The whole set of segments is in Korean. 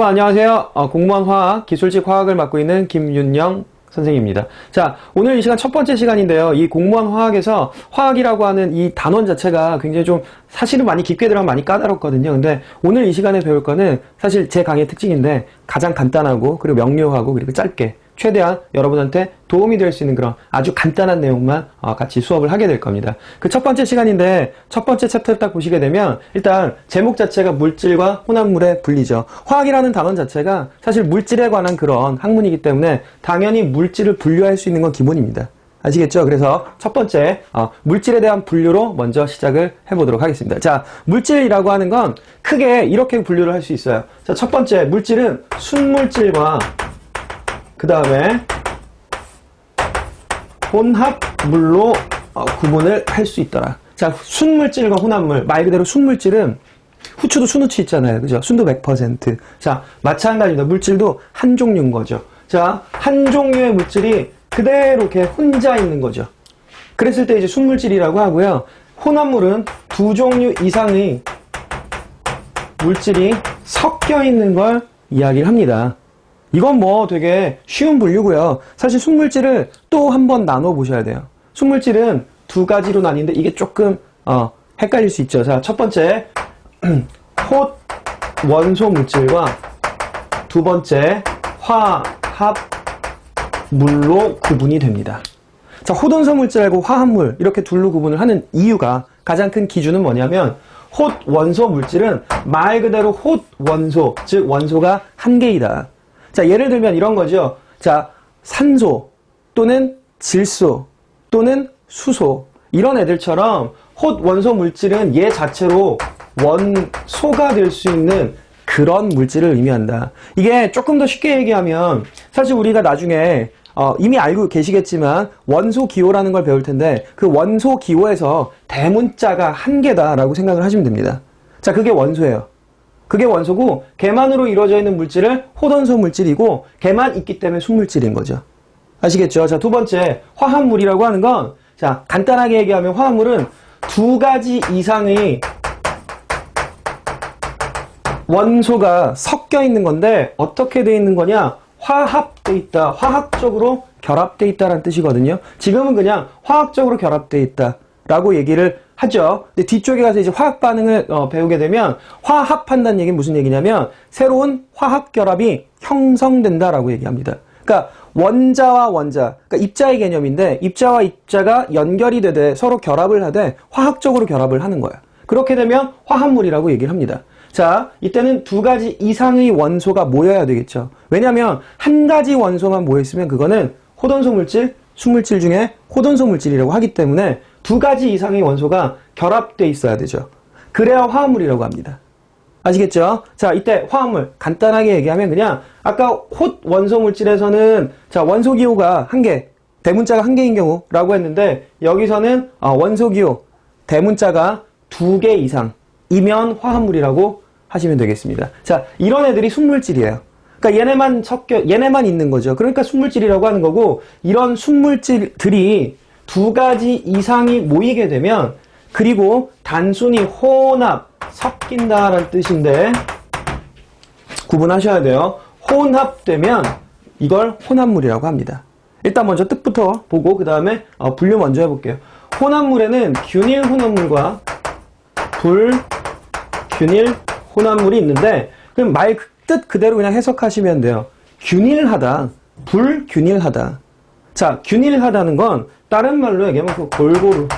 여러분 안녕하세요. 어, 공무원 화학 기술직 화학을 맡고 있는 김윤영 선생입니다. 자, 오늘 이 시간 첫 번째 시간인데요. 이 공무원 화학에서 화학이라고 하는 이 단원 자체가 굉장히 좀 사실은 많이 깊게 들어가면 많이 까다롭거든요. 근데 오늘 이 시간에 배울 거는 사실 제 강의 특징인데 가장 간단하고 그리고 명료하고 그리고 짧게 최대한 여러분한테 도움이 될 수 있는 그런 아주 간단한 내용만 어, 같이 수업을 하게 될 겁니다. 그 첫 번째 시간인데 첫 번째 챕터를 딱 보시게 되면 일단 제목 자체가 물질과 혼합물의 분리죠. 화학이라는 단원 자체가 사실 물질에 관한 그런 학문이기 때문에 당연히 물질을 분류할 수 있는 건 기본입니다. 아시겠죠? 그래서 첫 번째 어, 물질에 대한 분류로 먼저 시작을 해보도록 하겠습니다. 자, 물질이라고 하는 건 크게 이렇게 분류를 할 수 있어요. 자, 첫 번째 물질은 순물질과 그 다음에 혼합물로 어, 구분을 할 수 있더라. 자, 순물질과 혼합물. 말 그대로 순물질은 후추도 순우치 있잖아요. 그죠? 순도 100%. 자, 마찬가지입니다. 물질도 한 종류인 거죠. 자, 한 종류의 물질이 그대로 이렇게 혼자 있는 거죠. 그랬을 때 이제 순물질이라고 하고요. 혼합물은 두 종류 이상의 물질이 섞여 있는 걸 이야기를 합니다. 이건 뭐 되게 쉬운 분류고요. 사실 순물질을 또 한 번 나눠 보셔야 돼요. 순물질은 두 가지로 나뉘는데 이게 조금 어, 헷갈릴 수 있죠. 자, 첫 번째 톳 원소 물질과 두 번째 화합 물로 구분이 됩니다. 자, 호돈소 물질하고 화합물 이렇게 둘로 구분을 하는 이유가 가장 큰 기준은 뭐냐면 톳 원소 물질은 말 그대로 톳 원소, 즉 원소가 한 개이다. 자, 예를 들면 이런 거죠. 자, 산소 또는 질소 또는 수소 이런 애들처럼 톳 원소 물질은 얘 자체로 원소가 될 수 있는 그런 물질을 의미한다. 이게 조금 더 쉽게 얘기하면 사실 우리가 나중에 어, 이미 알고 계시겠지만 원소 기호라는 걸 배울 텐데 그 원소 기호에서 대문자가 한 개다라고 생각을 하시면 됩니다. 자, 그게 원소예요. 그게 원소고 개만으로 이루어져 있는 물질을 호돈소 물질이고 개만 있기 때문에 순물질인 거죠. 아시겠죠? 자, 두 번째 화합물이라고 하는 건 자, 간단하게 얘기하면 화합물은 두 가지 이상의 원소가 섞여 있는 건데 어떻게 돼 있는 거냐? 화합돼 있다. 화학적으로 결합돼 있다라는 뜻이거든요. 지금은 그냥 화학적으로 결합돼 있다 라고 얘기를 하죠. 근데 뒤쪽에 가서 이제 화학 반응을 어, 배우게 되면 화합한다는 얘기는 무슨 얘기냐면 새로운 화학 결합이 형성된다라고 얘기합니다. 그러니까 원자와 원자, 그러니까 입자의 개념인데 입자와 입자가 연결이 되되 서로 결합을 하되 화학적으로 결합을 하는 거야. 그렇게 되면 화합물이라고 얘기를 합니다. 자, 이때는 두 가지 이상의 원소가 모여야 되겠죠. 왜냐하면 한 가지 원소만 모여있으면 그거는 호돈소 물질, 순물질 중에 호돈소 물질이라고 하기 때문에 두 가지 이상의 원소가 결합돼 있어야 되죠. 그래야 화합물이라고 합니다. 아시겠죠? 자, 이때 화합물 간단하게 얘기하면 그냥 아까 톳 원소 물질에서는 자 원소 기호가 한 개, 대문자가 한 개인 경우라고 했는데 여기서는 어, 원소 기호 대문자가 두 개 이상이면 화합물이라고 하시면 되겠습니다. 자, 이런 애들이 순물질이에요. 그러니까 얘네만 섞여 얘네만 있는 거죠. 그러니까 순물질이라고 하는 거고 이런 순물질들이 두 가지 이상이 모이게 되면 그리고 단순히 혼합 섞인다라는 뜻인데 구분하셔야 돼요. 혼합되면 이걸 혼합물이라고 합니다. 일단 먼저 뜻부터 보고 그 다음에 어, 분류 먼저 해볼게요. 혼합물에는 균일 혼합물과 불균일 혼합물이 있는데 그럼 말 뜻 그대로 그냥 해석하시면 돼요. 균일하다, 불균일하다. 자, 균일하다는 건 다른 말로 얘기하면 그 골고루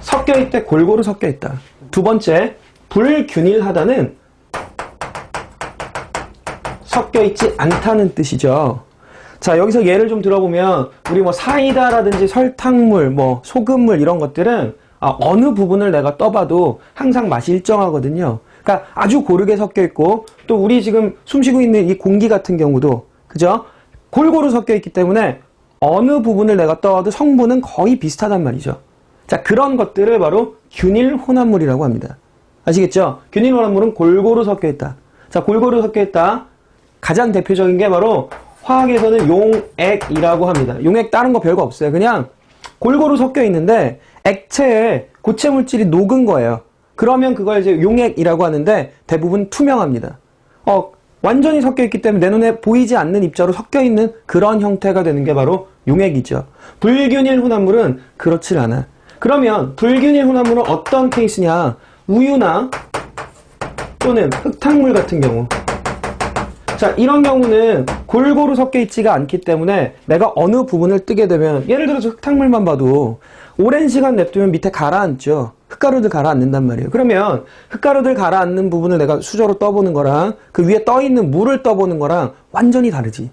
섞여 있대 골고루 섞여 있다. 두 번째, 불균일하다는 섞여 있지 않다는 뜻이죠. 자, 여기서 예를 좀 들어보면 우리 뭐 사이다라든지 설탕물, 뭐 소금물 이런 것들은 아, 어느 부분을 내가 떠봐도 항상 맛이 일정하거든요. 그러니까 아주 고르게 섞여 있고 또 우리 지금 숨쉬고 있는 이 공기 같은 경우도 그죠? 골고루 섞여 있기 때문에 어느 부분을 내가 떠와도 성분은 거의 비슷하단 말이죠. 자, 그런 것들을 바로 균일 혼합물이라고 합니다. 아시겠죠? 균일 혼합물은 골고루 섞여 있다. 자, 골고루 섞여 있다. 가장 대표적인 게 바로 화학에서는 용액이라고 합니다. 용액 다른 거 별거 없어요. 그냥 골고루 섞여 있는데 액체에 고체 물질이 녹은 거예요. 그러면 그걸 이제 용액이라고 하는데 대부분 투명합니다. 어, 완전히 섞여 있기 때문에 내 눈에 보이지 않는 입자로 섞여 있는 그런 형태가 되는 게 바로 용액이죠. 불균일 혼합물은 그렇질 않아. 그러면 불균일 혼합물은 어떤 케이스냐? 우유나 또는 흙탕물 같은 경우. 자, 이런 경우는 골고루 섞여 있지가 않기 때문에 내가 어느 부분을 뜨게 되면 예를 들어서 흙탕물만 봐도 오랜 시간 냅두면 밑에 가라앉죠. 흙가루들 가라앉는단 말이에요. 그러면 흙가루들 가라앉는 부분을 내가 수저로 떠보는 거랑 그 위에 떠 있는 물을 떠보는 거랑 완전히 다르지.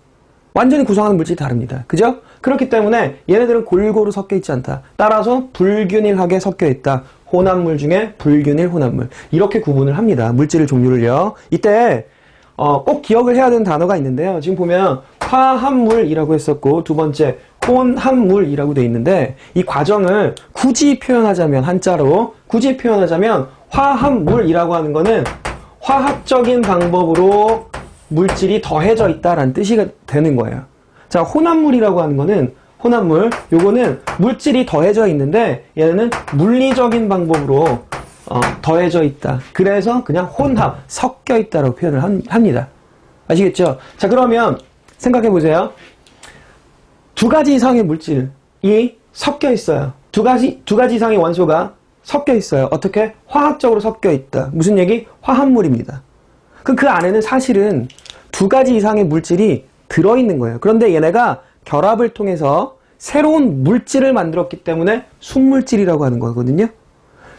완전히 구성하는 물질이 다릅니다. 그죠? 그렇기 때문에 얘네들은 골고루 섞여 있지 않다. 따라서 불균일하게 섞여 있다. 혼합물 중에 불균일 혼합물. 이렇게 구분을 합니다. 물질 종류를요. 이때 어, 꼭 기억을 해야 되는 단어가 있는데요. 지금 보면 화합물이라고 했었고 두 번째 혼합물이라고 돼 있는데 이 과정을 굳이 표현하자면 한자로 굳이 표현하자면 화합물이라고 하는 거는 화학적인 방법으로 물질이 더해져 있다라는 뜻이 되는 거예요. 자, 혼합물이라고 하는 거는 혼합물, 요거는 물질이 더해져 있는데 얘는 물리적인 방법으로 어, 더해져 있다. 그래서 그냥 혼합, 섞여 있다라고 표현을 한- 합니다. 아시겠죠? 자, 그러면 생각해 보세요. 두 가지 이상의 물질이 섞여 있어요. 두 가지, 두 가지 이상의 원소가 섞여 있어요. 어떻게? 화학적으로 섞여 있다. 무슨 얘기? 화합물입니다. 그럼 그 안에는 사실은 두 가지 이상의 물질이 들어있는 거예요. 그런데 얘네가 결합을 통해서 새로운 물질을 만들었기 때문에 순물질이라고 하는 거거든요.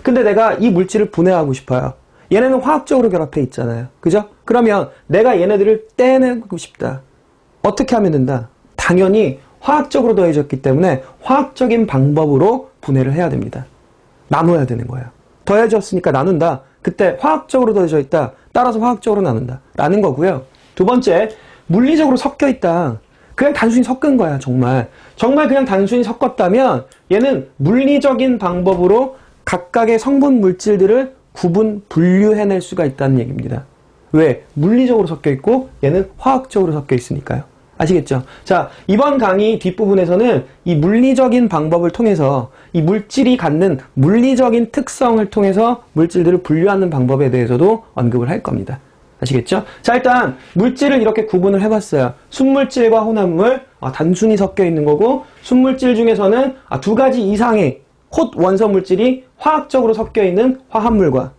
근데 내가 이 물질을 분해하고 싶어요. 얘네는 화학적으로 결합해 있잖아요. 그죠? 그러면 내가 얘네들을 떼내고 싶다. 어떻게 하면 된다? 당연히 화학적으로 더해졌기 때문에 화학적인 방법으로 분해를 해야 됩니다. 나눠야 되는 거예요. 더해졌으니까 나눈다. 그때 화학적으로 더해져 있다. 따라서 화학적으로 나눈다. 라는 거고요. 두 번째, 물리적으로 섞여 있다. 그냥 단순히 섞은 거야, 정말. 정말 그냥 단순히 섞었다면 얘는 물리적인 방법으로 각각의 성분 물질들을 구분, 분류해낼 수가 있다는 얘기입니다. 왜? 물리적으로 섞여 있고 얘는 화학적으로 섞여 있으니까요. 아시겠죠? 자, 이번 강의 뒷부분에서는 이 물리적인 방법을 통해서 이 물질이 갖는 물리적인 특성을 통해서 물질들을 분류하는 방법에 대해서도 언급을 할 겁니다. 아시겠죠? 자, 일단 물질을 이렇게 구분을 해봤어요. 순물질과 혼합물, 아, 단순히 섞여 있는 거고, 순물질 중에서는 아, 두 가지 이상의 콧 원소 물질이 화학적으로 섞여 있는 화합물과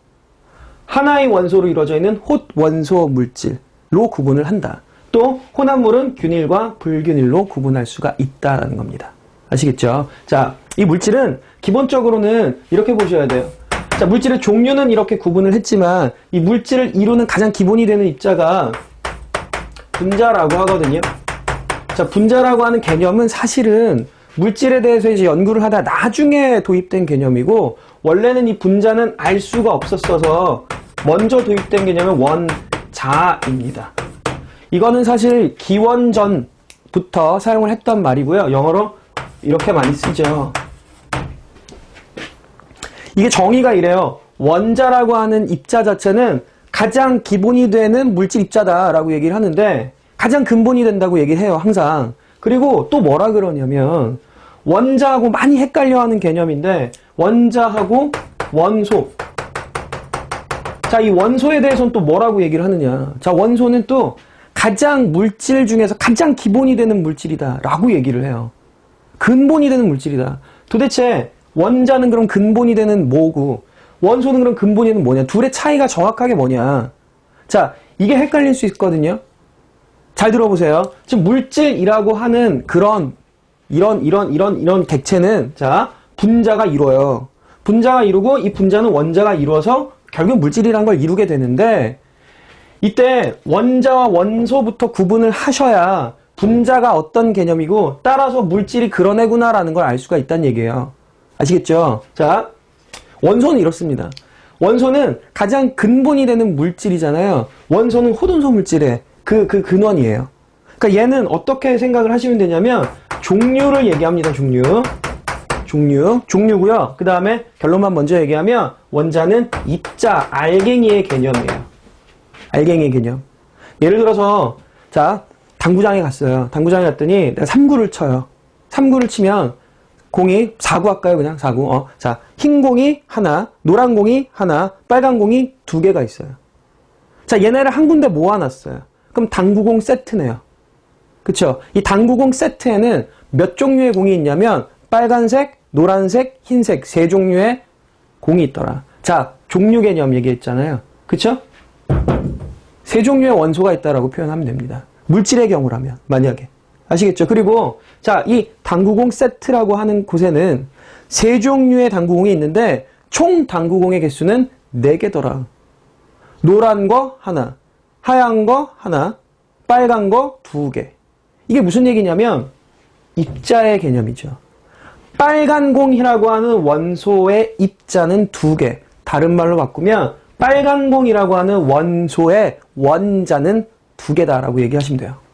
하나의 원소로 이루어져 있는 홑 원소 물질로 구분을 한다. 또 혼합물은 균일과 불균일로 구분할 수가 있다라는 겁니다. 아시겠죠? 자, 이 물질은 기본적으로는 이렇게 보셔야 돼요. 자, 물질의 종류는 이렇게 구분을 했지만 이 물질을 이루는 가장 기본이 되는 입자가 분자라고 하거든요. 자, 분자라고 하는 개념은 사실은 물질에 대해서 이제 연구를 하다 나중에 도입된 개념이고 원래는 이 분자는 알 수가 없었어서 먼저 도입된 개념은 원자입니다. 이거는 사실 기원전부터 사용을 했던 말이고요. 영어로 이렇게 많이 쓰죠. 이게 정의가 이래요. 원자라고 하는 입자 자체는 가장 기본이 되는 물질 입자다라고 얘기를 하는데 가장 근본이 된다고 얘기를 해요. 항상. 그리고 또 뭐라 그러냐면 원자하고 많이 헷갈려 하는 개념인데 원자하고 원소. 자, 이 원소에 대해서는 또 뭐라고 얘기를 하느냐. 자, 원소는 또 가장 물질 중에서 가장 기본이 되는 물질이다. 라고 얘기를 해요. 근본이 되는 물질이다. 도대체 원자는 그럼 근본이 되는 뭐고, 원소는 그럼 근본이 되는 뭐냐. 둘의 차이가 정확하게 뭐냐. 자, 이게 헷갈릴 수 있거든요. 잘 들어보세요. 지금 물질이라고 하는 그런, 이런, 이런, 이런, 이런 객체는, 자, 분자가 이루어요. 분자가 이루고, 이 분자는 원자가 이루어서 결국 물질이란 걸 이루게 되는데, 이때 원자와 원소부터 구분을 하셔야 분자가 어떤 개념이고 따라서 물질이 그런 애구나 라는 걸 알 수가 있다는 얘기예요. 아시겠죠? 자, 원소는 이렇습니다. 원소는 가장 근본이 되는 물질이잖아요. 원소는 호돈소 물질의 그, 그 근원이에요. 그러니까 얘는 어떻게 생각을 하시면 되냐면 종류를 얘기합니다. 종류. 종류. 종류고요. 그 다음에 결론만 먼저 얘기하면 원자는 입자, 알갱이의 개념이에요. 알갱이 개념. 예를 들어서, 자, 당구장에 갔어요. 당구장에 갔더니 내가 3구를 쳐요. 3구를 치면 공이 4구 할까요? 그냥 4구. 어. 자, 흰 공이 하나, 노란 공이 하나, 빨간 공이 두 개가 있어요. 자, 얘네를 한 군데 모아놨어요. 그럼 당구공 세트네요. 그쵸? 이 당구공 세트에는 몇 종류의 공이 있냐면 빨간색, 노란색, 흰색 세 종류의 공이 있더라. 자, 종류 개념 얘기했잖아요. 그쵸? 세 종류의 원소가 있다라고 표현하면 됩니다. 물질의 경우라면 만약에 아시겠죠? 그리고 자, 이 당구공 세트라고 하는 곳에는 세 종류의 당구공이 있는데 총 당구공의 개수는 4개더라. 노란 거 하나, 하얀 거 하나, 빨간 거 두 개. 이게 무슨 얘기냐면 입자의 개념이죠. 빨간 공이라고 하는 원소의 입자는 두 개. 다른 말로 바꾸면 빨간 공이라고 하는 원소의 원자는 두 개다라고 얘기하시면 돼요.